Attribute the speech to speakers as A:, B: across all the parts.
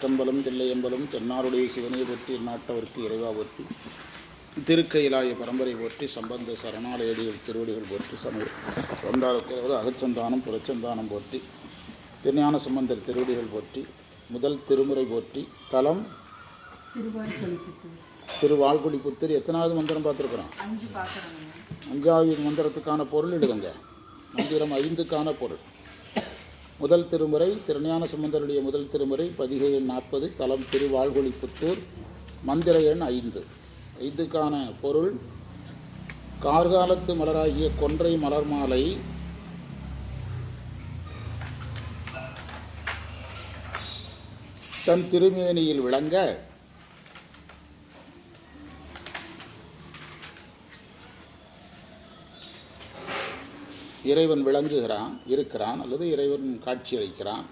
A: திருச்சிற்றம்பலம் தில்லையம்பலம் தென்னாருடைய சிவனையை போற்றி நாட்டவர்க்கு இறைவா போற்றி திருக்கையிலாய பரம்பரை போற்றி சம்பந்த சரணாலயடிகள் திருவடிகள் போற்றி சம சொந்தாருக்கு அகச்சந்தானம் புறச்சந்தானம் போற்றி திருஞான சம்பந்தர் திருவடிகள் போற்றி முதல் திருமுறை போற்றி தலம் திருவாழ்குடி புத்தர். எத்தனாவது மந்திரம் பார்த்துருக்குறோம்? அஞ்சாவது மந்திரத்துக்கான பொருள் எழுதுங்க. மந்திரம் ஐந்துக்கான பொருள். முதல் திருமுறை திருஞான சம்பந்தருடைய முதல் திருமுறை பதிகை எண் நாற்பது தலம் திருவாழ்கொழிப்புத்தூர் மந்திர எண் ஐந்து. ஐந்துக்கான பொருள் கார்காலத்து மலராகிய கொன்றை மலர் மாலை தன் திருமேனியில் விளங்க இறைவன் விளங்குகிறான் இருக்கிறான் அல்லது இறைவன் காட்சி அளிக்கிறான்.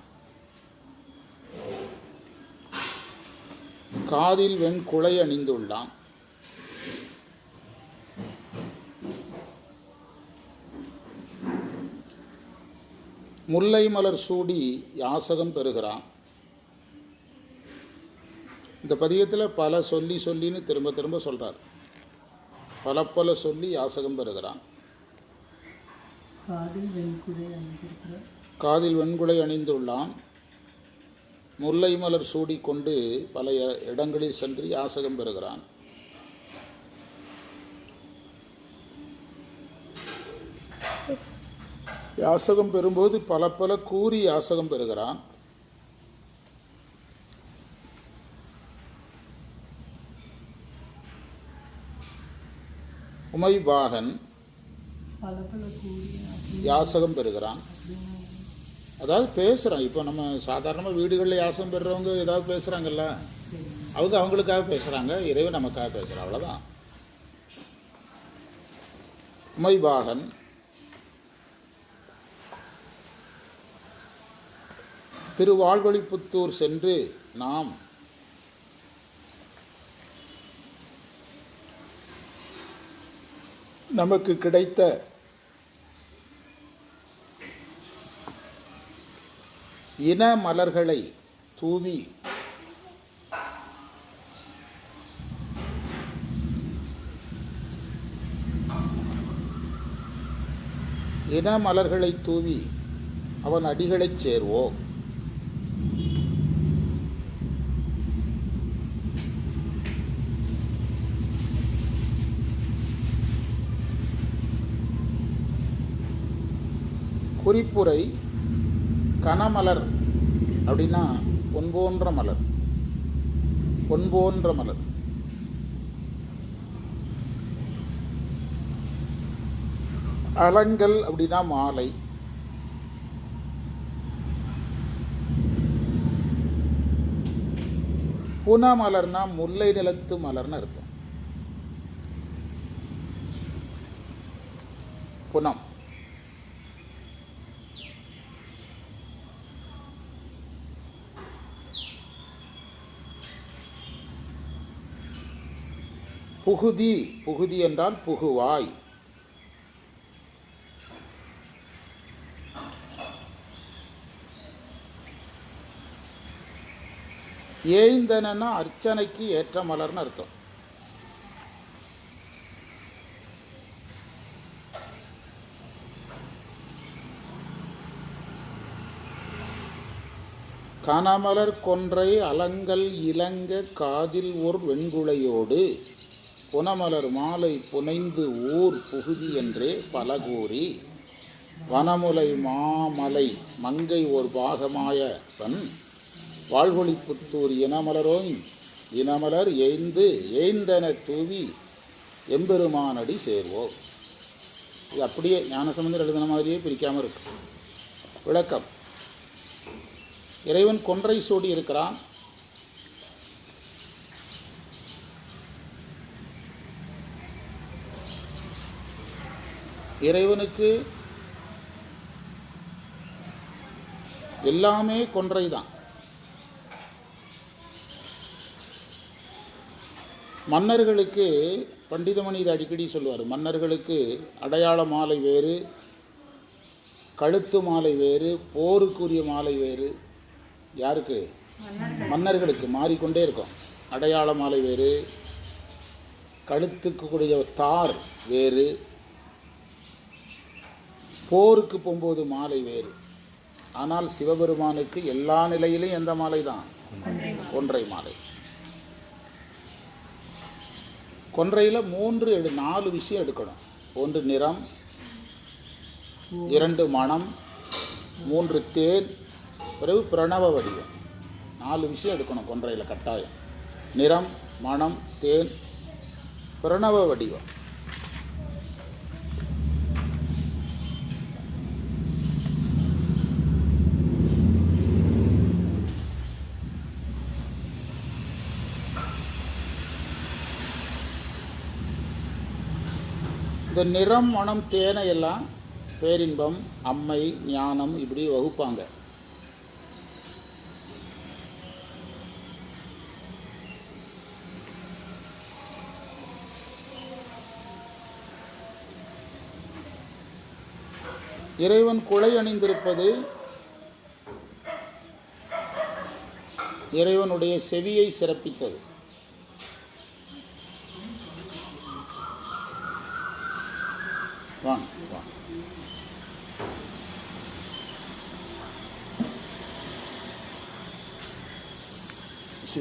A: காதில் வெண் குலை அணிந்துள்ளான். முல்லை மலர் சூடி யாசகம் பெறுகிறான். இந்த பதியத்தில் பல சொல்லி சொல்லின்னு திரும்ப திரும்ப சொல்கிறார் பல பல சொல்லி யாசகம் பெறுகிறான்.
B: காதில் வெண்குடை அணிந்திருக்கிறார்.
A: காதில் வெண்குடை அணிந்துள்ளான். முல்லை மலர் சூடிக்கொண்டு பல இடங்களில் சென்று யாசகம் பெறுகிறான். யாசகம் பெறும்போது பல பல கூறி யாசகம் பெறுகிறான். உமைபாகன் யாசகம் பெறுகிறான். அதாவது பேசுகிறான் இப்போ நம்ம சாதாரணமாக வீடுகளில் யாசகம் பெறுறவங்க ஏதாவது பேசுகிறாங்கல்ல அவங்க அவங்களுக்காக பேசுகிறாங்க இறைவன் நமக்காக பேசுகிறான் அவ்வளோதான் உமைபாகன் திருவாழ்வழிப்புத்தூர் சென்று நாம் நமக்கு கிடைத்த இன மலர்களை தூவி இன மலர்களை தூவி அவன் அடிகளைச் சேர்வோம். குறிப்புரை கனமலர் அப்படின்னா பொன்போன்ற மலர். பொன்போன்ற மலர். அலங்கல் அப்படின்னா மாலை. புனமலர்னா முல்லை நிலத்து மலர்னு அர்த்தம். புனம். புகுதி புகுதி என்றால் புகுவாய். ஏய்ந்தனா அர்ச்சனைக்கு ஏற்ற மலர்னு அர்த்தம். கனமலர் கொன்றை அலங்கல் இலங்க காதில் ஓர் வெண்குலையோடு புனமலர் மாலை புனைந்து ஊர் புகுதி என்றே பல கூறி வனமுலை மாமலை மங்கை ஓர் பாகமாயவன் வாழ்வொளிப்புத்தூர் இனமலரோய் இனமலர் ஏய்ந்து எய்ந்தன தூவி எம்பெருமானடி சேர்வோம் இது அப்படியே ஞானசம்பந்தர் எழுதின மாதிரியே பிரிக்காமல் இருக்கு. விளக்கம். இறைவன் கொன்றை சூடி இருக்கிறான். இறைவனுக்கு எல்லாமே கொன்றை தான் மன்னர்களுக்கு பண்டிதமணி இது அடிக்கடி சொல்லுவார் மன்னர்களுக்கு அடையாள மாலை வேறு கழுத்து மாலை வேறு போருக்குரிய மாலை வேறு. யாருக்கு? மன்னர்களுக்கு. மாறிக்கொண்டே இருக்கும். அடையாள மாலை வேறு கழுத்துக்கு கூடிய தார் வேறு. போருக்கு போகும்போது மாலை வேறு. ஆனால் சிவபெருமானுக்கு எல்லா நிலையிலும் எந்த மாலை தான்? கொன்றை மாலை. கொன்றையில் மூன்று எடு நாலு விஷயம் எடுக்கணும். ஒன்று நிறம் இரண்டு மணம் மூன்று தேன் பிறகு பிரணவ வடிவம். நாலு விஷயம் எடுக்கணும் கொன்றையில் கட்டாயம். நிறம் மணம் தேன் பிரணவ வடிவம். இந்த நிறம் மனம் தேனை எல்லாம் பேரின்பம் அம்மை ஞானம் இப்படி வகுப்பாங்க. இறைவன் குலை அணிந்திருப்பது இறைவனுடைய செவியை சிறப்பித்தது.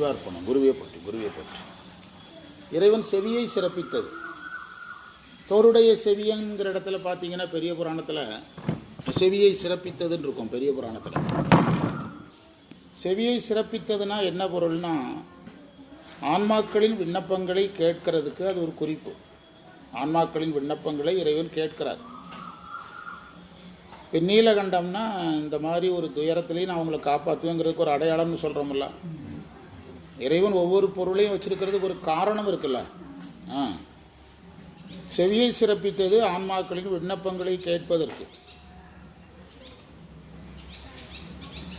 A: சிவார்ப்பணம் குருவே பற்றி குருவே பற்றி. இறைவன் செவியை சிறப்பித்தது. தோருடைய செவியங்கிற இடத்துல பார்த்தீங்கன்னா பெரிய புராணத்தில் செவியை சிறப்பித்ததுன்னு இருக்கும் பெரிய புராணத்தில். செவியை சிறப்பித்ததுன்னா என்ன பொருள்னா ஆன்மாக்களின் விண்ணப்பங்களை கேட்கறதுக்கு அது ஒரு குறிப்பு. ஆன்மாக்களின் விண்ணப்பங்களை இறைவன் கேட்கிறார். இப்போ நீலகண்டம்னா இந்த மாதிரி ஒரு துயரத்துலேயும் நான் அவங்கள காப்பாற்றுவேங்கிறதுக்கு ஒரு அடையாளம்னு சொல்கிறோம்ல இறைவன் ஒவ்வொரு பொருளையும் வச்சிருக்கிறதுக்கு ஒரு காரணம் இருக்குல்ல. ஆ. செவியை சிறப்பித்தது ஆன்மாக்களின் விண்ணப்பங்களை கேட்பதற்கு.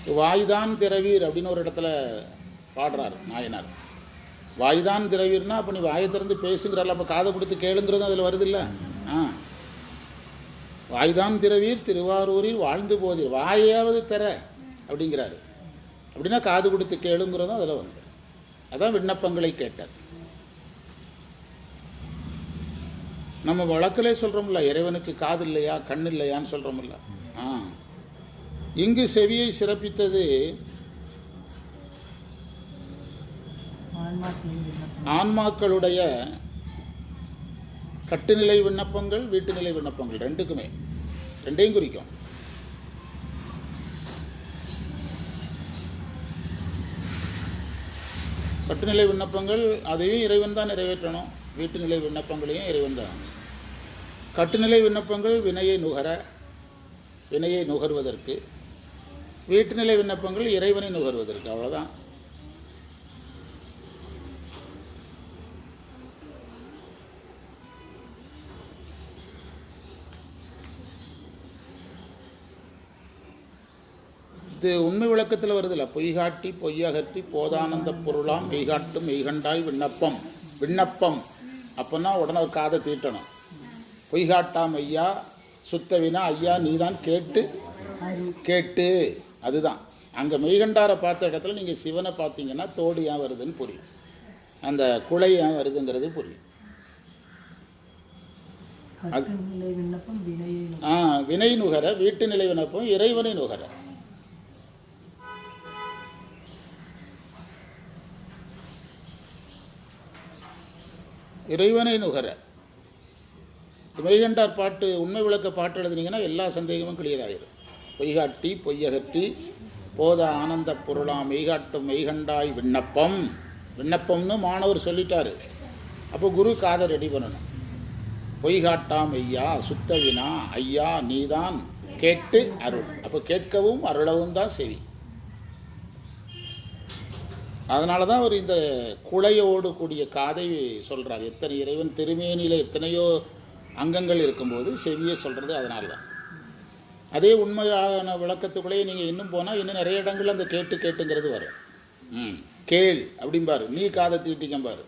A: வாய்தான் திரவீர் அப்படின்னு ஒரு இடத்துல பாடுறார் நாயனார். வாய்தான் திரவீர்னா அப்போ நீ வாயை திறந்து பேசுங்கிறாள் அப்போ காதை கொடுத்து கேளுங்கிறதும் அதில் வருது இல்லை ஆ. வாய்தான் திரவீர் திருவாரூரில் வாழ்ந்து போதீர். வாயாவது திற அப்படிங்கிறாரு. அப்படின்னா காது கொடுத்து கேளுங்கிறதும் அதில் வந்து. அதான் விண்ணப்பங்களை கேட்டார். நம்ம வழக்கிலே சொல்கிறோம்ல இறைவனுக்கு காது இல்லையா கண் இல்லையான்னு சொல்கிறோம்ல ஆ. இங்கு செவியை சிறப்பித்தது ஆன்மாக்களுடைய கட்டுநிலை விண்ணப்பங்கள் வீட்டுநிலை விண்ணப்பங்கள் ரெண்டுக்குமே. ரெண்டையும் குறிக்கும். கட்டுநிலை விண்ணப்பங்கள் அதையும் இறைவன் தான் நிறைவேற்றணும். வீட்டுநிலை விண்ணப்பங்களையும் இறைவன் தான். கட்டுநிலை விண்ணப்பங்கள் வினையை நுகர வினையை நுகர்வதற்கு. வீட்டுநிலை விண்ணப்பங்கள் இறைவனை நுகர்வதற்கு. அவ்வளோதான் இது உண்மை விளக்கத்தில் வருதுல்ல. பொய்காட்டி பொய்யகற்றி போதானந்த பொருளாம் மெய்காட்டும் மெய்கண்டாய் விண்ணப்பம் விண்ணப்பம். அப்போன்னா உடனே ஒரு காதை தீட்டணும். பொய்காட்டாம் ஐயா சுத்தவினா ஐயா நீதான் கேட்டு
B: அறி
A: கேட்டு. அதுதான். அங்கே மெய்கண்டாரை பார்த்த இடத்துல நீங்கள் சிவனை பார்த்தீங்கன்னா தோடு ஏன் வருதுன்னு புரியும். அந்த குலை ஏன் வருதுங்கிறது புரியும். ஆ வினை நுகர வீட்டு நிலை விண்ணப்பம் இறைவனை நுகர. இறைவனை நுகர. மெய்கண்டார் பாட்டு உண்மை விளக்க பாட்டு எழுதுனீங்கன்னா எல்லா சந்தேகமும் கிளியர் ஆகிடும் பொய்காட்டி பொய்யகட்டி போத ஆனந்த பொருளாம் மெய்காட்டும் மெய்கண்டாய் விண்ணப்பம். விண்ணப்பம்னு மாணவர் சொல்லிட்டாரு. அப்போ குரு காதை ரெடி பண்ணணும். பொய்காட்டாம் ஐயா சுத்தவினா ஐயா நீதான் கேட்டு அருள். அப்போ கேட்கவும் அருளவும் தான் செவி. அதனால தான் அவர் இந்த குலையோடு கூடிய காதை சொல்கிறார் எத்தனை இறைவன் திருமேனியில் எத்தனையோ அங்கங்கள் இருக்கும்போது செவியை சொல்கிறது அதனால தான் அதே உண்மையான விளக்கத்துக்குள்ளேயே நீங்கள் இன்னும் போனால் இன்னும் நிறைய இடங்கள் அந்த கேட்டு கேட்டுங்கிறது வரும். ம் கேள் அப்படிம்பாரு. நீ காதை தீட்டிக்கம்பார்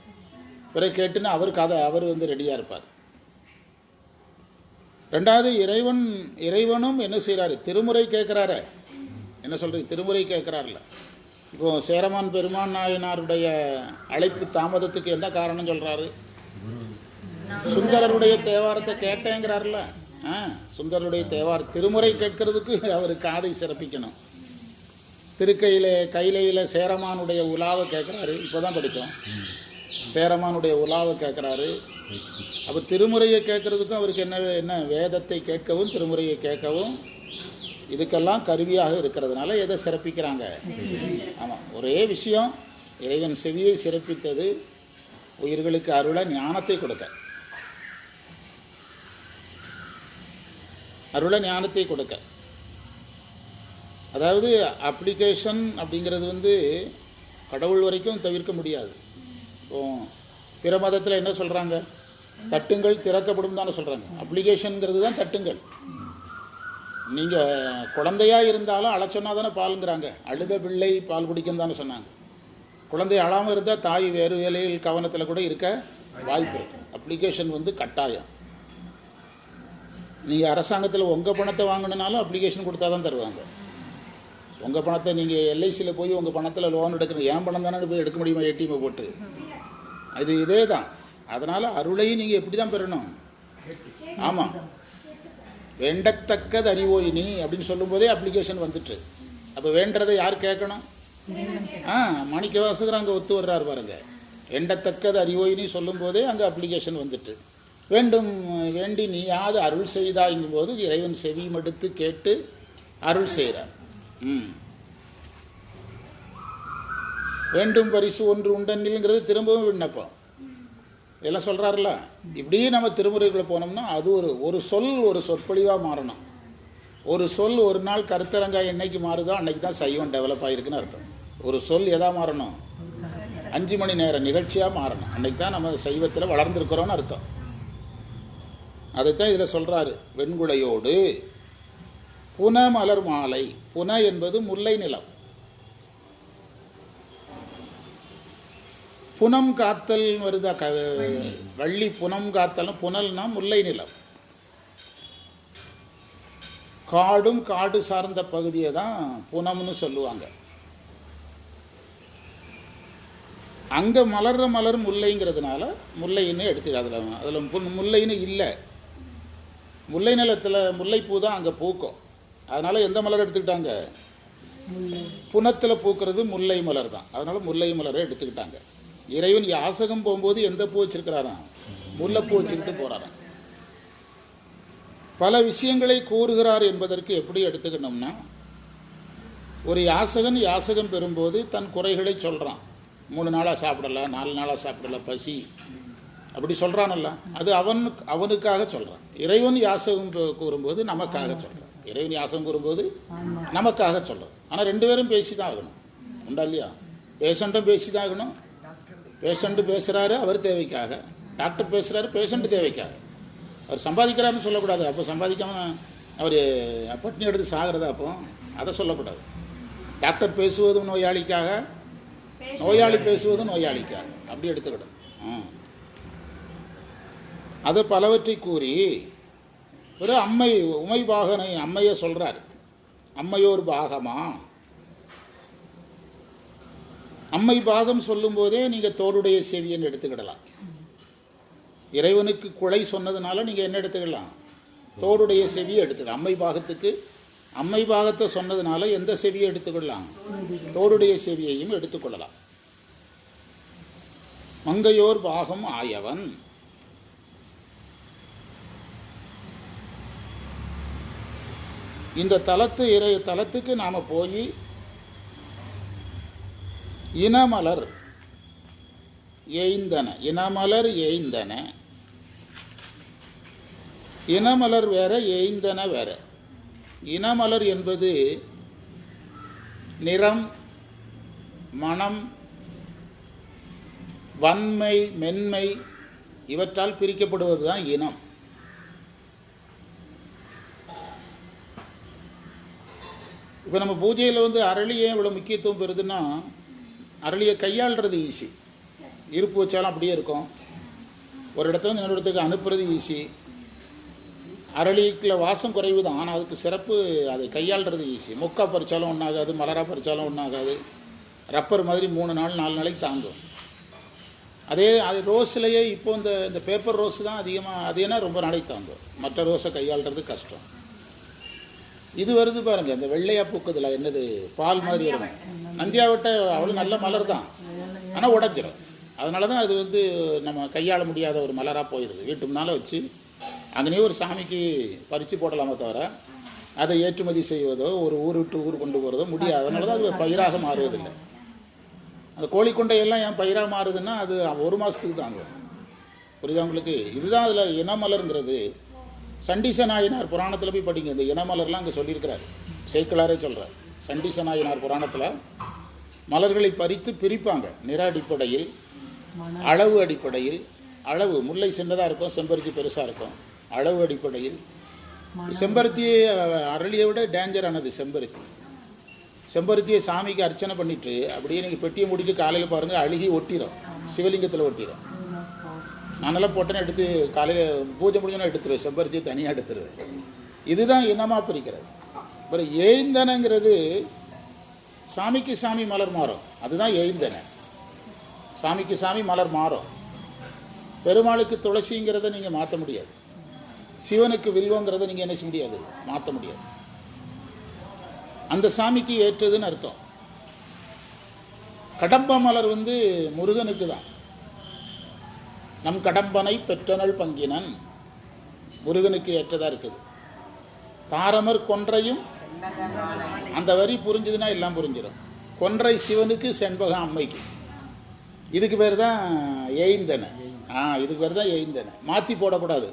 A: பிறகு கேட்டுன்னு அவர் காதை அவர் வந்து ரெடியாக இருப்பார். ரெண்டாவது இறைவன் இறைவனும் என்ன செய்கிறாரு திருமுறை கேட்குறாரு. என்ன சொல்கிறீங்க திருமுறை கேட்குறாருல இப்போ சேரமான் பெருமான் நாயனாருடைய அழைப்பு தாமதத்துக்கு என்ன காரணம் சொல்றாரு? சுந்தரருடைய தேவாரத்தை கேட்டேங்கிறார்ல. ஆ சுந்தரருடைய தேவார திருமுறை கேட்கறதுக்கு அவர் காதை சிறப்பிக்கணும். திருக்கையில் கைலையில் சேரமானுடைய உலாவை கேட்குறாரு. இப்போ தான் படித்தோம். சேரமானுடைய உலாவை கேட்குறாரு. அப்போ திருமுறையை கேட்கறதுக்கும் அவருக்கு என்ன என்ன வேதத்தை கேட்கவும் திருமுறையை கேட்கவும் இதுக்கெல்லாம் கருவியாக இருக்கிறதுனால எதை சிறப்பிக்கிறாங்க? ஆமாம் ஒரே விஷயம் இறைவன் செவியை சிறப்பித்தது உயிர்களுக்கு அருளை ஞானத்தை கொடுக்க. அருள ஞானத்தை கொடுக்க. அதாவது அப்ளிகேஷன் அப்படிங்கிறது வந்து கடவுள் வரைக்கும் தவிர்க்க முடியாது. இப்போ பிற மதத்தில் என்ன சொல்கிறாங்க தட்டுங்கள் திறக்கப்படும் தானே சொல்கிறாங்க அப்ளிகேஷனுங்கிறது தான் தட்டுங்கள். நீங்கள் குழந்தையாக இருந்தாலும் அழச்சொன்னா தானே பாலுங்கிறாங்க. அழுத பிள்ளை பால் குடிக்கும் தானே சொன்னாங்க. குழந்தை அழாமல் இருந்தால் தாய் வேறு வேலையில் கவனத்தில் கூட இருக்க வாய்ப்பு அப்ளிகேஷன் வந்து கட்டாயம். நீங்கள் அரசாங்கத்தில் உங்கள் பணத்தை வாங்கினாலும் அப்ளிகேஷன் கொடுத்தா தான் தருவாங்க. உங்கள் பணத்தை நீங்கள் எல்ஐசியில் போய் உங்கள் பணத்தில் லோன் எடுக்கணும். ஏன் பணம் தானே போய் எடுக்க முடியுமா? ஏடிஎம்மை போட்டு. அது இதே தான் அதனால் அருளையும் நீங்கள் எப்படி தான் பெறணும்? ஆமாம் வேண்டத்தக்கது அறிவோயினி அப்படின்னு சொல்லும்போதே அப்ளிகேஷன் வந்துட்டு. அப்போ வேண்டதை யார் கேட்கணும்? ஆ மாணிக்க வாசகர் அங்கே ஒத்து வர்றாரு பாருங்க. வேண்டத்தக்கது அறிவோயினி சொல்லும்போதே அங்கே அப்ளிகேஷன் வந்துட்டு. வேண்டும் வேண்டி நீயாது அருள் செய்தாய்ங்கும் போது இறைவன் செவி எடுத்து கேட்டு அருள் செய்கிறார் ம். வேண்டும் பரிசு ஒன்று உண்டனில்ங்கிறது திரும்பவும் விண்ணப்பம். எல்லாம் சொல்கிறாருல்ல இப்படியே நம்ம திருமுறைக்குள்ளே போனோம்னா அது ஒரு ஒரு சொல் ஒரு சொற்பொழிவாக மாறணும். ஒரு சொல் ஒரு நாள் கருத்தரங்காய் என்னைக்கு மாறுதோ அன்னைக்கு தான் சைவம் டெவலப் ஆகிருக்குன்னு அர்த்தம். ஒரு சொல் எதா மாறணும்? அஞ்சு மணி நேரம் நிகழ்ச்சியாக மாறணும். அன்றைக்கி தான் நம்ம சைவத்தில் வளர்ந்துருக்கிறோன்னு அர்த்தம். அதைத்தான் இதில் சொல்கிறாரு வெண்குடையோடு புன மலர் மாலை. புன என்பது முல்லை நிலம். புனம் காத்தல் வருதா? க வள்ளி. புனம் காத்தலும் புனல்னா முல்லை நிலம். காடும் காடு சார்ந்த பகுதியை தான் புனம்னு சொல்லுவாங்க. அங்கே மலர்ற மலர் முல்லைங்கிறதுனால முல்லைன்னு எடுத்துக்க அதில் அதில் புன் முல்லைன்னு இல்லை. முல்லை நிலத்தில் முல்லைப்பூ தான் அங்கே பூக்கும். அதனால் எந்த மலர் எடுத்துக்கிட்டாங்க? புனத்தில் பூக்கிறது முல்லை மலர் தான். அதனால் முல்லை மலரை எடுத்துக்கிட்டாங்க. இறைவன் யாசகம் போகும்போது எந்த பூ வச்சிருக்கிறாராம் முல்லைப்பூ வச்சுக்கிட்டு போகிறாராம் பல விஷயங்களை கூறுகிறார் என்பதற்கு எப்படி எடுத்துக்கணும்னா ஒரு யாசகன் யாசகம் பெறும்போது தன் குறைகளை சொல்கிறான் மூணு நாளாக சாப்பிடல நாலு நாளாக சாப்பிடல பசி. அப்படி சொல்கிறானல்ல அது அவனுக்கு அவனுக்காக சொல்கிறான் இறைவன் யாசகம் பெ- கூறும்போது நமக்காக சொல்கிறான் இறைவன் யாசகம் கூறும்போது நமக்காக சொல்கிறோம் ஆனால் ரெண்டு பேரும் பேசி தான் ஆகணும். உண்டா இல்லையா? பேஷண்ட்டும் பேசி தான் ஆகணும். பேஷண்ட்டு பேசுகிறாரு அவர் தேவைக்காக. டாக்டர் பேசுகிறாரு பேஷண்ட்டு தேவைக்காக. அவர் சம்பாதிக்கிறாருன்னு சொல்லக்கூடாது. அப்போ சம்பாதிக்காம அவர் பட்டினி எடுத்து சாகிறதா அப்போ? அதை சொல்லக்கூடாது. டாக்டர் பேசுவதும் நோயாளிக்காக நோயாளி பேசுவதும் நோயாளிக்காக. அப்படி எடுத்துக்கிடும் ஆ அது பலவற்றை கூறி ஒரு அம்மை உமை பாகனை அம்மையை சொல்றார். அம்மையோர் பாகமா? அம்மை பாகம் சொல்லும்போதே நீங்கள் தோடுடைய செவியன்னு எடுத்துக்கிடலாம். இறைவனுக்கு குலை சொன்னதுனால நீங்கள் என்ன எடுத்துக்கலாம் தோடுடைய செவியை எடுத்துக்கலாம் அம்மை பாகத்துக்கு அம்மை பாகத்தை சொன்னதுனால எந்த செவியை எடுத்துக்கொள்ளலாம்? தோடுடைய செவியையும் எடுத்துக்கொள்ளலாம். மங்கையோர் பாகம் ஆயவன். இந்த தலத்து இறை தலத்துக்கு நாம் போய் இனமலர் எய்ந்தன. இனமலர் எய்ந்தன. இனமலர் வேற எய்ந்தன வேற. இனமலர் என்பது நிறம் மனம் வன்மை மென்மை இவற்றால் பிரிக்கப்படுவது தான் இனம். இப்போ நம்ம பூஜையில் வந்து அரளி ஏன் இவ்வளோ முக்கியத்துவம் பெறுதுன்னா அரளியை கையாளுறது ஈஸி இருப்பு வச்சாலும் அப்படியே இருக்கும். ஒரு இடத்துல இன்னொரு இடத்துக்கு அனுப்புறது ஈஸி அரளிக்குள்ள வாசம் குறைவு தான் ஆனால் அதுக்கு சிறப்பு அதை கையாளுறது ஈஸி மொக்கா பறித்தாலும் ஒன்றாகாது மலராக பறித்தாலும் ஒன்றாகாது ரப்பர் மாதிரி மூணு நாள் நாலு நாளைக்கு தாங்கும். அதே அது ரோஸ்லேயே இப்போ இந்த இந்த பேப்பர் ரோஸ் தான் அதிகமாக அது என்ன ரொம்ப நாளைக்கு தாங்கும். மற்ற ரோஸை கையாளுறது கஷ்டம். இது வருது பாருங்க இந்த வெள்ளையா பூக்குதுல என்னது? பால் மாதிரி வரும் நந்தியாவட்டை அவ்வளோ நல்ல மலர் தான். ஆனால் உடஞ்சிரும். அதனால தான் அது வந்து நம்ம கையாள முடியாத ஒரு மலராக போயிடுது வீட்டு முன்னால் வச்சு அங்கேயே ஒரு சாமிக்கு பறித்து போடலாமே தவிர அதை ஏற்றுமதி செய்வதோ ஒரு ஊர் விட்டு ஊர் கொண்டு போகிறதோ முடியாது. அதனால தான் அது பயிராக மாறுவதில்லை. அந்த கோழிக்கொண்டையெல்லாம் ஏன் பயிராக மாறுதுன்னா அது ஒரு மாதத்துக்கு தாங்கும் புரியுதா உங்களுக்கு? இதுதான் அதில் இனமலருங்கிறது. சண்டிச நாயனார் புராணத்தில் போய் படிங்க. இந்த இனமலர்லாம் அங்கே சொல்லியிருக்கிறார். சேக்கலாரே சொல்கிறார் சண்டிசனாயினார் புராணத்தில் மலர்களை பறித்து பிரிப்பாங்க. நிற அடிப்படையில் அளவு அடிப்படையில் அளவு முல்லை சின்னதாக இருக்கும் செம்பருத்தி பெருசாக இருக்கும். அளவு அடிப்படையில். செம்பருத்தியை அரளியை விட டேஞ்சரானது செம்பருத்தி. செம்பருத்தியை சாமிக்கு அர்ச்சனை பண்ணிட்டு அப்படியே நீங்கள் பெட்டியை முடிச்சு காலையில் பாருங்கள் அழுகி ஒட்டிடும் சிவலிங்கத்தில் ஒட்டிடும் நானெல்லாம் போட்டேன்னு எடுத்து காலையில் பூஜை முடிஞ்சோன்னா எடுத்துருவேன். செம்பருத்தியை தனியாக எடுத்துருவேன். இதுதான் இனமாக பிரிக்கிறது. அப்புறம் ஏய்ந்தனைங்கிறது சாமிக்கு சாமி மலர் மாறும். அதுதான் ஏய்ந்தனை. சாமிக்கு சாமி மலர் மாறும். பெருமாளுக்கு துளசிங்கிறத நீங்கள் மாற்ற முடியாது. சிவனுக்கு வில்வங்கிறத நீங்கள் என்ன செய்ய முடியாது? மாற்ற முடியாது. அந்த சாமிக்கு ஏற்றதுன்னு அர்த்தம். கடம்ப மலர் வந்து முருகனுக்கு தான். நம் கடம்பனை பெற்றனள் பங்கினன். முருகனுக்கு ஏற்றதாக இருக்குது. தாரமர் கொன்றையும் அந்த வரி புரிஞ்சுதுன்னா எல்லாம் புரிஞ்சிடும் கொன்றை சிவனுக்கு செண்பகம் அம்மைக்கு. இதுக்கு பேர் தான் ஏய்ந்தனை ஆ இதுக்கு பேர் தான் எய்ந்தனை. மாற்றி போடக்கூடாது.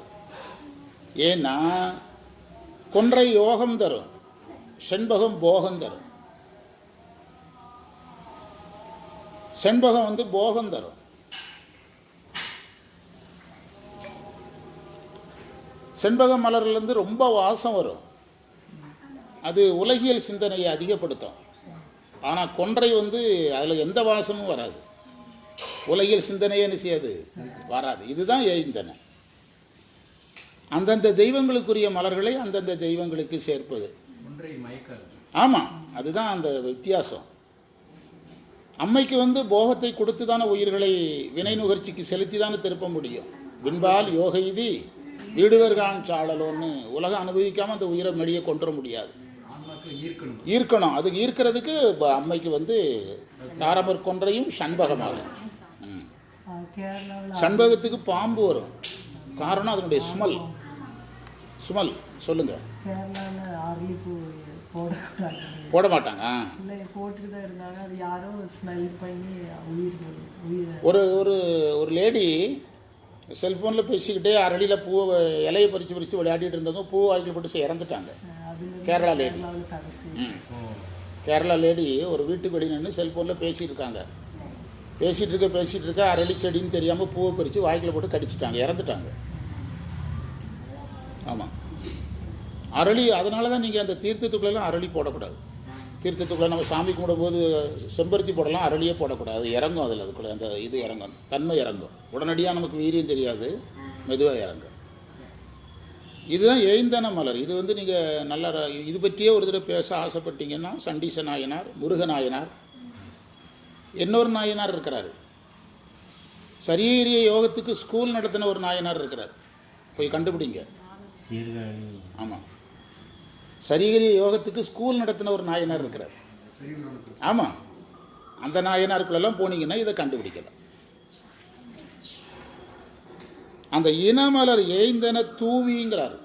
A: ஏன்னா கொன்றை யோகம் தரும். செண்பகம் போகம் தரும். செண்பகம் வந்து போகம் தரும். செண்பக மலர்லேருந்து ரொம்ப வாசம் வரும். அது உலகியல் சிந்தனையை அதிகப்படுத்தும். ஆனால் கொன்றை வந்து அதில் எந்த வாசமும் வராது. உலகியல் சிந்தனையே என்ன செய்யாது? வராது. இதுதான் ஏய்ந்தனை. அந்தந்த தெய்வங்களுக்குரிய மலர்களை அந்தந்த தெய்வங்களுக்கு சேர்ப்பது. ஆமாம் அதுதான் அந்த வித்தியாசம். அம்மைக்கு வந்து போகத்தை கொடுத்து தானே உயிர்களை வினை நுகர்ச்சிக்கு செலுத்தி தானே திருப்ப முடியும். பின்பால் யோக இது வீடுவர்கான் சாழலோன்னு உலகம் அனுபவிக்காமல் அந்த உயிரை மெடிய வர முடியாது.
C: ஈர்க்கணும்.
A: அது ஈர்க்கிறதுக்கு அம்மைக்கு வந்து தாரமர் கொன்றையும் சண்பகமாகும் சண்பகத்துக்கு பாம்பு வரும். காரணம் அதனுடைய ஸ்மெல்
B: சுமல் சொல்லுங்க.
A: போட மாட்டாங்க. ஒரு ஒரு ஒரு லேடி செல்ஃபோனில் பேசிக்கிட்டே அரளியில் பூவை இலையை பறித்து பறித்து விளையாடிட்டு இருந்தவங்க பூ வாய்க்கில் போட்டு இறந்துட்டாங்க. கேரளா லேடி. கேரளா லேடி ஒரு வீட்டுக்கு வெளியே நின்று செல்ஃபோனில் பேசிட்டு இருக்காங்க. பேசிகிட்டு இருக்க பேசிகிட்டு இருக்க அரளி செடின்னு தெரியாமல் பூவை பறித்து வாய்க்கில் போட்டு கடிச்சிட்டாங்க இறந்துட்டாங்க. ஆமாம் அரளி அதனால தான் நீங்கள் அந்த தீர்த்தத்துக்குள்ளெல்லாம் அரளி போடக்கூடாது. தீர்த்தத்துக்குள்ளே நம்ம சாமி கும்பிடும்போது செம்பருத்தி போடலாம் அரளியே போடக்கூடாது. இறங்கும் அதில் அதுக்குள்ளே அந்த இது இறங்கும். தன்மை இறங்கும். உடனடியாக நமக்கு வீரியம் தெரியாது. மெதுவாக இறங்கும். இதுதான் எய்ந்தன மலர். இது வந்து நீங்கள் நல்லா இது பற்றியே ஒரு தடவை பேச ஆசைப்பட்டீங்கன்னா சண்டீச நாயனார் முருக நாயனார் இன்னொரு நாயனார் இருக்கிறாரு. சரீரிய யோகத்துக்கு ஸ்கூல் நடத்தின ஒரு நாயனார் இருக்கிறார். போய் கண்டுபிடிங்க. ஆமாம் சரிகரிய யோகத்துக்கு ஸ்கூல் நடத்தின ஒரு நாயனார் இருக்கிறார். ஆமாம் அந்த நாயனாருக்குள்ளெல்லாம் போனீங்கன்னா இதை கண்டுபிடிக்கலாம். அந்த இனமலர் ஏய்ந்தன தூவிங்கிறார்.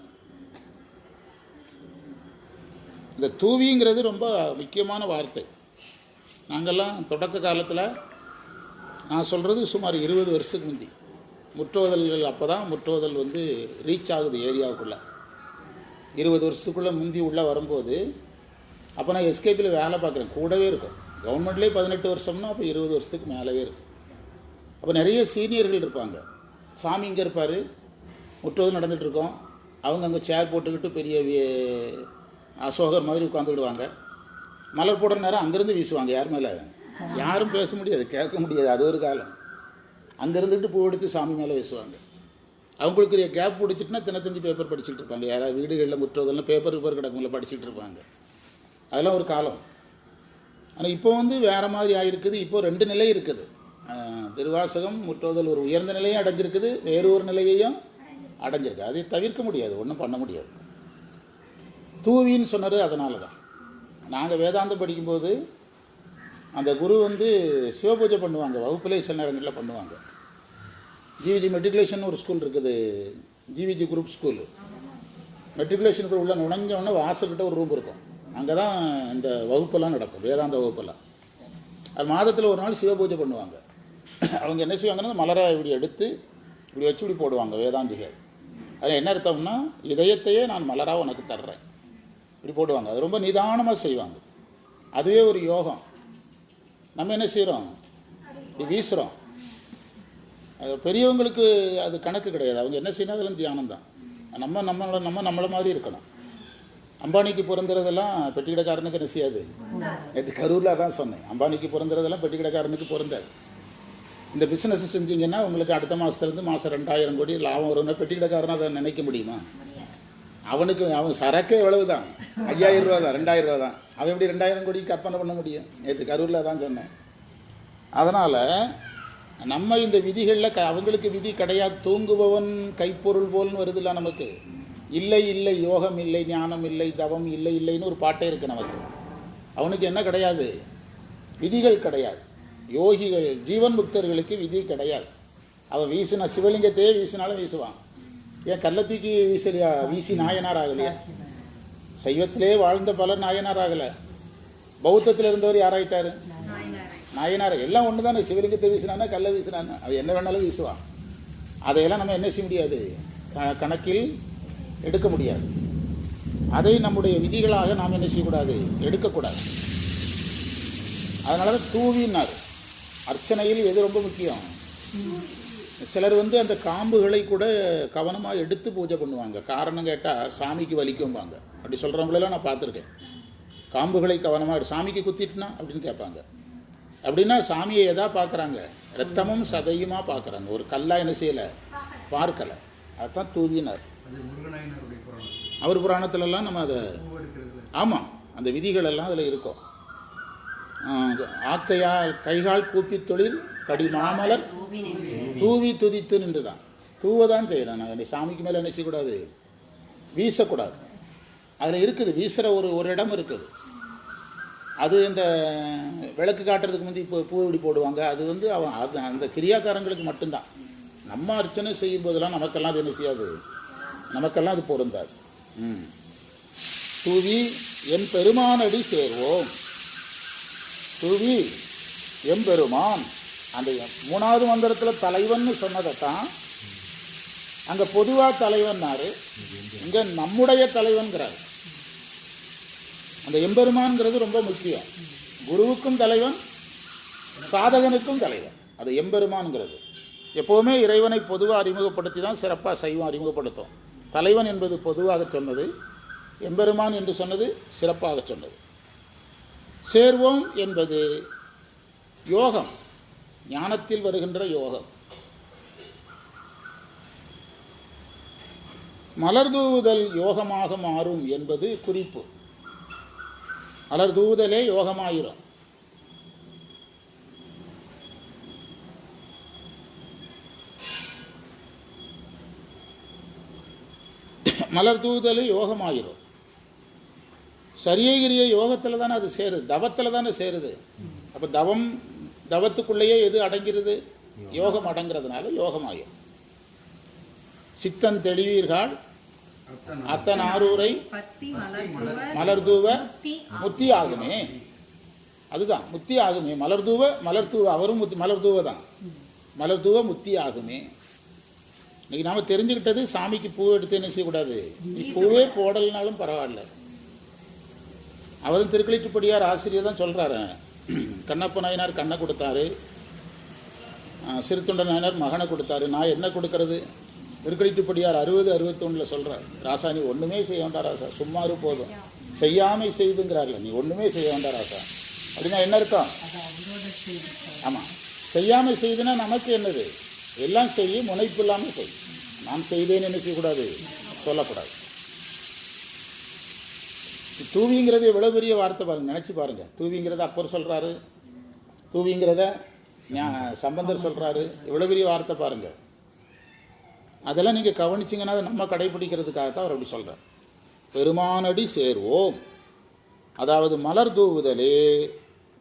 A: இந்த தூவிங்கிறது ரொம்ப முக்கியமான வார்த்தை. நாங்கள்லாம் தொடக்க காலத்தில் நான் சொல்கிறது சுமார் இருபது வருஷத்துக்கு முந்தி. முற்றோதல்கள் அப்போ தான் முற்றோதல் வந்து ரீச் ஆகுது ஏரியாவுக்குள்ளே. இருபது வருஷத்துக்குள்ளே முந்தி உள்ளே வரும்போது அப்போ நான் எஸ்கேபியில் வேலை பார்க்குறேன். கூடவே இருக்கும் கவர்மெண்ட்லேயே பதினெட்டு வருஷம்னா அப்போ இருபது வருஷத்துக்கு மேலவே இருக்கும். அப்போ நிறைய சீனியர்கள் இருப்பாங்க. சாமி இங்கே இருப்பார். முற்றோது நடந்துகிட்ருக்கோம் இருக்கோம். அவங்க அங்கே சேர் போட்டுக்கிட்டு பெரிய அசோகர் மாதிரி உட்காந்துக்கிடுவாங்க மலர் போடுற நேரம் அங்கேருந்து வீசுவாங்க. யார் மேலே? யாரும் பேச முடியாது. கேட்க முடியாது. அது ஒரு காலம். அங்கேருந்துட்டு பூ எடுத்து சாமி மேலே வீசுவாங்க. அவங்களுக்கு கேப் பிடிச்சிட்டுனா தினத்தந்தி பேப்பர் படிச்சுட்டு இருப்பாங்க. யாராவது வீடுகளில் முற்றோதெல்லாம் பேப்பர் பேப்பர் கிடக்கும்ல படிச்சுட்டு இருப்பாங்க. அதெல்லாம் ஒரு காலம். ஆனால் இப்போ வந்து வேறு மாதிரி ஆகிருக்குது இப்போ ரெண்டு நிலை இருக்குது. திருவாசகம் முற்றோதல் ஒரு உயர்ந்த நிலையும் அடைஞ்சிருக்குது. வேறு ஒரு நிலையையும் அடைஞ்சிருக்கு. அதை தவிர்க்க முடியாது. ஒன்றும் பண்ண முடியாது. தூவின்னு சொன்னது அதனால தான் நாங்கள் வேதாந்தம் படிக்கும்போது அந்த குரு வந்து சிவபூஜை பண்ணுவாங்க. வகுப்பிலே சில நேரங்களில் பண்ணுவாங்க. ஜிவிஜி மெட்ரிகுலேஷன் ஒரு ஸ்கூல் இருக்குது. ஜிவிஜி குரூப் ஸ்கூலு மெட்ரிகுலேஷனுக்குள்ள உள்ள நுழைஞ்சவொடனே வாசல்கிட்ட ஒரு ரூம் இருக்கும். அங்கே தான் இந்த வகுப்பெல்லாம் நடக்கும். வேதாந்த வகுப்பெல்லாம். அது மாதத்தில் ஒரு நாள் சிவபூஜை பண்ணுவாங்க. அவங்க என்ன செய்வாங்கன்னா மலரை இப்படி எடுத்து இப்படி வச்சு இப்படி போடுவாங்க வேதாந்திகள். அது என்ன அர்த்தம்னா இதயத்தையே நான் மலராக உனக்கு தர்றேன். இப்படி போடுவாங்க. அது ரொம்ப நிதானமாக செய்வாங்க. அதுவே ஒரு யோகம். நம்ம என்ன செய்கிறோம் இப்படி வீசுகிறோம் அது பெரியவங்களுக்கு அது கணக்கு கிடையாது. அவங்க என்ன செய்யணும் அதெல்லாம் தியானம் தான் நம்ம நம்மளை நம்ம நம்மளை மாதிரி இருக்கணும். அம்பானிக்கு பிறந்ததெல்லாம் பெட்டிக்கடைக்காரனுக்கு என்ன செய்யாது? நேற்று கரூரில் தான் சொன்னேன். அம்பானிக்கு பிறந்ததெல்லாம் பெட்டிக்கடைக்காரனுக்கு பிறந்தாது இந்த பிஸ்னஸ் செஞ்சீங்கன்னா உங்களுக்கு அடுத்த மாதத்துலேருந்து மாதம் ரெண்டாயிரம் கோடி லாபம் வரும்னா பெட்டி அதை நினைக்க முடியுமா? அவனுக்கு அவன் சரக்கு எவ்வளவு தான் ஐயாயிரம் ரூபா தான் ரெண்டாயிரம் ரூபா தான் அவன் எப்படி ரெண்டாயிரம் கோடி கற்பனை பண்ண முடியும்? நேற்று கரூரில் தான் சொன்னேன். அதனால் நம்ம இந்த விதிகளில் க அவங்களுக்கு விதி கிடையாது. தூங்குபவன் கைப்பொருள் போல்னு வருதுல்ல நமக்கு. இல்லை இல்லை யோகம் இல்லை ஞானம் இல்லை தவம் இல்லை இல்லைன்னு ஒரு பாட்டே இருக்குது நமக்கு. அவனுக்கு என்ன கிடையாது? விதிகள் கிடையாது. யோகிகள் ஜீவன் முக்தர்களுக்கு விதி கிடையாது. அவன் வீசின சிவலிங்கத்தையே வீசினாலும் வீசுவான். ஏன் கல்லை தூக்கி வீசலையா? வீசி நாயனார் ஆகலையா. சைவத்திலே வாழ்ந்த பலர் நாயனார் ஆகலை. பௌத்தத்தில் இருந்தவர் யாராயிட்டாரு? நாயனார் எல்லாம் ஒன்று தானே சிவலிங்கத்தை வீசினானா கல்லை வீசினானா? அவன் என்ன வேணாலும் வீசுவான். அதையெல்லாம் நம்ம என்ன செய்ய முடியாது? க- கணக்கில் எடுக்க முடியாது. அதை நம்முடைய விதிகளாக நாம் என்ன செய்யக்கூடாது? எடுக்கக்கூடாது. அதனால தான் தூவினார். அர்ச்சனையில் எது ரொம்ப முக்கியம்? சிலர் வந்து அந்த காம்புகளை கூட கவனமாக எடுத்து பூஜை பண்ணுவாங்க. காரணம் கேட்டால் சாமிக்கு வலிக்கும்பாங்க. அப்படி சொல்கிறவங்களெல்லாம் நான் பார்த்துருக்கேன். காம்புகளை கவனமாக சாமிக்கு குத்திட்டுனா அப்படின்னு கேட்பாங்க. அப்படின்னா சாமியை எதா பார்க்குறாங்க? ரத்தமும் சதையுமா பார்க்குறாங்க. ஒரு கல்லா என்ன செய்யலை? பார்க்கலை. அதுதான் தூவினார். அவர் புராணத்துலலாம் நம்ம அதை ஆமாம் அந்த விதிகள் எல்லாம் அதில் இருக்கும். ஆக்கையா கைகால் கூப்பி தொழில் கடி மாமலர் தூவி துதித்து நின்று தான் தூவ தான் செய்யணும் நாங்கள் சாமிக்கு மேலே என்ன செய்யக்கூடாது? வீசக்கூடாது. அதில் இருக்குது வீசுகிற ஒரு ஒரு இடம் இருக்குது. அது இந்த விளக்கு காட்டுறதுக்கு முந்தி இப்போ பூ இப்படி போடுவாங்க. அது வந்து அவன் அது அந்த கிரியாக்காரங்களுக்கு மட்டும்தான். நம்ம அர்ச்சனை செய்யும் போதெல்லாம் நமக்கெல்லாம் அது என்ன செய்யாது? நமக்கெல்லாம் அது பொருந்தாது. ம். துவி என் பெருமானடி சேர்வோம். துவி எம்பெருமான் அந்த மூணாவது மந்திரத்தில் சொன்னதை தான் அங்கே பொதுவாக தலைவன்னாரு. இங்கே நம்முடைய தலைவன்கிறார். அந்த எம்பெருமான்ங்கிறது ரொம்ப முக்கியம். குருவுக்கும் தலைவன் சாதகனுக்கும் தலைவன். அது எம்பெருமான்ங்கிறது. எப்போவுமே இறைவனை பொதுவாக அறிமுகப்படுத்தி தான் சிறப்பாக சைவம் அறிமுகப்படுத்தும். தலைவன் என்பது பொதுவாக சொன்னது எம்பெருமான் என்று சொன்னது சிறப்பாக சொன்னது. சேர்வோம் என்பது யோகம் ஞானத்தில் வருகின்ற யோகம். மலர்தூவுதல் யோகமாக மாறும் என்பது குறிப்பு. மலர்தூவுதலே யோகமாயிரும். மலர் தூவுதல் யோகமாயிரும். சரியகிரிய யோகத்தில் தானே அது சேருது. தவத்தில் தானே சேருது. அப்போ தவம் தவத்துக்குள்ளேயே எது அடங்கிறது? யோகம். அடங்கிறதுனால யோகமாயிரும். சித்தன் தெளிவீர்கள்.
C: அத்தன்
A: ஆரூரை மலர்தூவ முத்தி ஆகுமே. அதுதான் முத்தி ஆகுமே. மலர்தூவ மலர்தூவ அவரும் முத்தி மலர்தூவ தான். மலர்தூவ முத்தி ஆகுமே. இன்னைக்கு நாம தெரிஞ்சுக்கிட்டது சாமிக்கு பூ எடுத்து என்ன செய்யக்கூடாது? நீ பூவே போடலைனாலும் பரவாயில்ல. அவரும் திருக்களிட்டுப்படியார் ஆசிரியர் தான் சொல்கிறாரு கண்ணப்ப நாயனார் கண்ணை கொடுத்தாரு. சிறுத்தொண்ட நாயனார் மகனை கொடுத்தாரு. நான் என்ன கொடுக்கறது? திருக்கழித்துப்படியார் அறுபது அறுபத்தொன்னில் சொல்கிறார் ராசா நீ ஒன்றுமே செய்ய வேண்டாம் ராசா சும்மாரு போதும். செய்யாமை செய்துங்கிறார்ல நீ ஒன்றுமே செய்ய வேண்டாம் ராசா. அப்படின்னா என்ன
B: இருக்கும்
A: ஆமாம் செய்யாமல் செய்துனா நமக்கு என்னது? எல்லாம் செய்ய முனைப்பு இல்லாமல் செய். நான் செய்தேன்னு என்ன செய்யக்கூடாது? சொல்லக்கூடாது. தூவிங்கிறது எவ்வளோ பெரிய வார்த்தை பாருங்க நினச்சி பாருங்க. தூவிங்கிறத அப்பர் சொல்கிறாரு தூவிங்கிறத சம்பந்தர் சொல்கிறாரு எவ்வளோ பெரிய வார்த்தை பாருங்க. அதெல்லாம் நீங்கள் கவனிச்சிங்கன்னா அதை நம்ம கடைபிடிக்கிறதுக்காக தான் அவர் அப்படி சொல்கிறார் பெருமானடி சேர்வோம். அதாவது மலர் தூவுதலே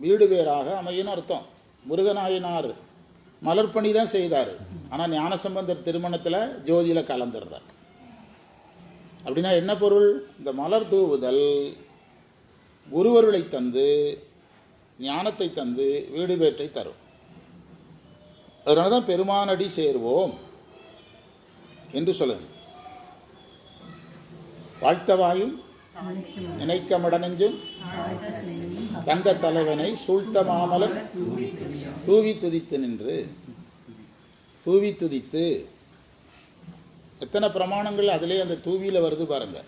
A: வீடு பேராக அமையின்னு அர்த்தம். முருகனாயினார் மலர்பணி தான் செய்தார். ஆனால் ஞானசம்பந்தர் திருமணத்தில் ஜோதியில் கலந்துடுறார். அப்படின்னா என்ன பொருள்? இந்த மலர் தூவுதல் குருவருளை தந்து ஞானத்தை தந்து வீடு பேற்றை தரும். அதனால தான் பெருமானடி சேர்வோம். என்று சொல்லுங்கள். வாழ்த்தவாயும் நினைக்க மடனெஞ்சும் தந்த தலைவனை சூழ்த்த மாமலன் தூவி துதித்து நின்று தூவி துதித்து. எத்தனை பிரமாணங்கள் அதிலே அந்த தூவியில் வருது பாருங்க.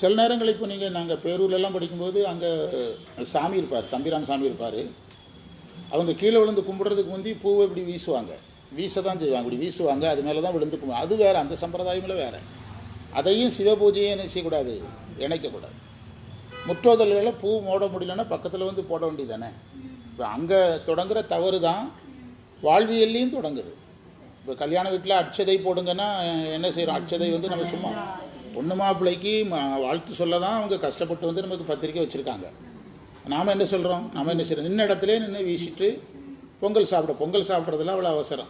A: சில நேரங்கள் இப்போ நீங்கள் நாங்கள் பேரூர்லெல்லாம் படிக்கும்போது அங்கே சாமி இருப்பார் தம்பிரான் சாமி இருப்பார். அவங்க கீழே விழுந்து கும்பிடுறதுக்கு முந்தி பூவை இப்படி வீசுவாங்க. வீச தான் செய்வாங்க. இப்படி வீசுவாங்க. அது மேலே தான் விழுந்து கும்பிடு அது வேறு. அந்த சம்பிரதாயமில் வேறு. அதையும் சிவபூஜையை என்ன செய்யக்கூடாது? இணைக்கக்கூடாது. முற்றோதல்களை பூ மூட முடியலன்னா பக்கத்தில் வந்து போட வேண்டியதானே இப்போ அங்கே தொடங்குற தவறு தான் வாழ்வியல்லையும் தொடங்குது. இப்போ கல்யாண வீட்டில் அட்சதை போடுங்கன்னா என்ன செய்கிறோம் அட்சதை வந்து நம்ம சும்மா பொண்ணு மாப்பிள்ளைக்கு வாழ்த்து சொல்ல தான் அவங்க கஷ்டப்பட்டு வந்து நமக்கு பத்திரிக்கை வச்சுருக்காங்க. நாம் என்ன சொல்கிறோம் நம்ம என்ன செய்கிறோம் நின்ன இடத்துல நின்று வீசிட்டு பொங்கல் சாப்பிட. பொங்கல் சாப்பிட்றதுல அவ்வளோ அவசரம்.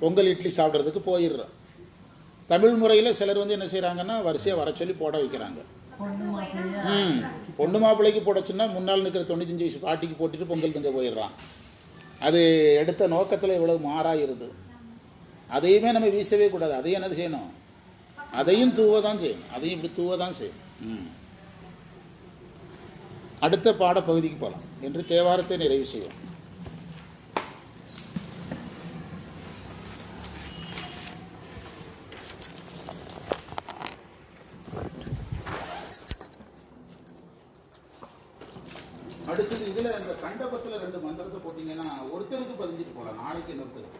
A: பொங்கல் இட்லி சாப்பிட்றதுக்கு போயிடுறோம். தமிழ் முறையில் சிலர் வந்து என்ன செய்கிறாங்கன்னா வரிசையாக வர சொல்லி போட வைக்கிறாங்க. ம். பொண்ணு மாப்பிள்ளைக்கு போடச்சுன்னா முன்னால் நிற்கிற தொண்ணூத்தஞ்சு வயசு பாட்டிக்கு போட்டுட்டு பொங்கல் திங்க போயிடுறான். அது எடுத்த நோக்கத்தில் இவ்வளவு மாறாயிருது. அதையுமே நம்ம வீசவே கூடாது. அதையும் என்ன செய்யணும்? அதையும் தூவ தான் செய்யணும். அதையும் இப்படி தூவ தான் செய்யணும். ம். அடுத்த பாடப்பகுதிக்கு போகலாம் என்று தேவாரத்தை நிறைவு செய்வோம். அடுத்தது இதில் இந்த கண்டபத்தில் ரெண்டு மந்திரத்தை போட்டிங்கன்னா ஒருத்தருக்கு பதிஞ்சிட்டு போகலாம் நாளைக்கு இன்னொருத்தருக்கு.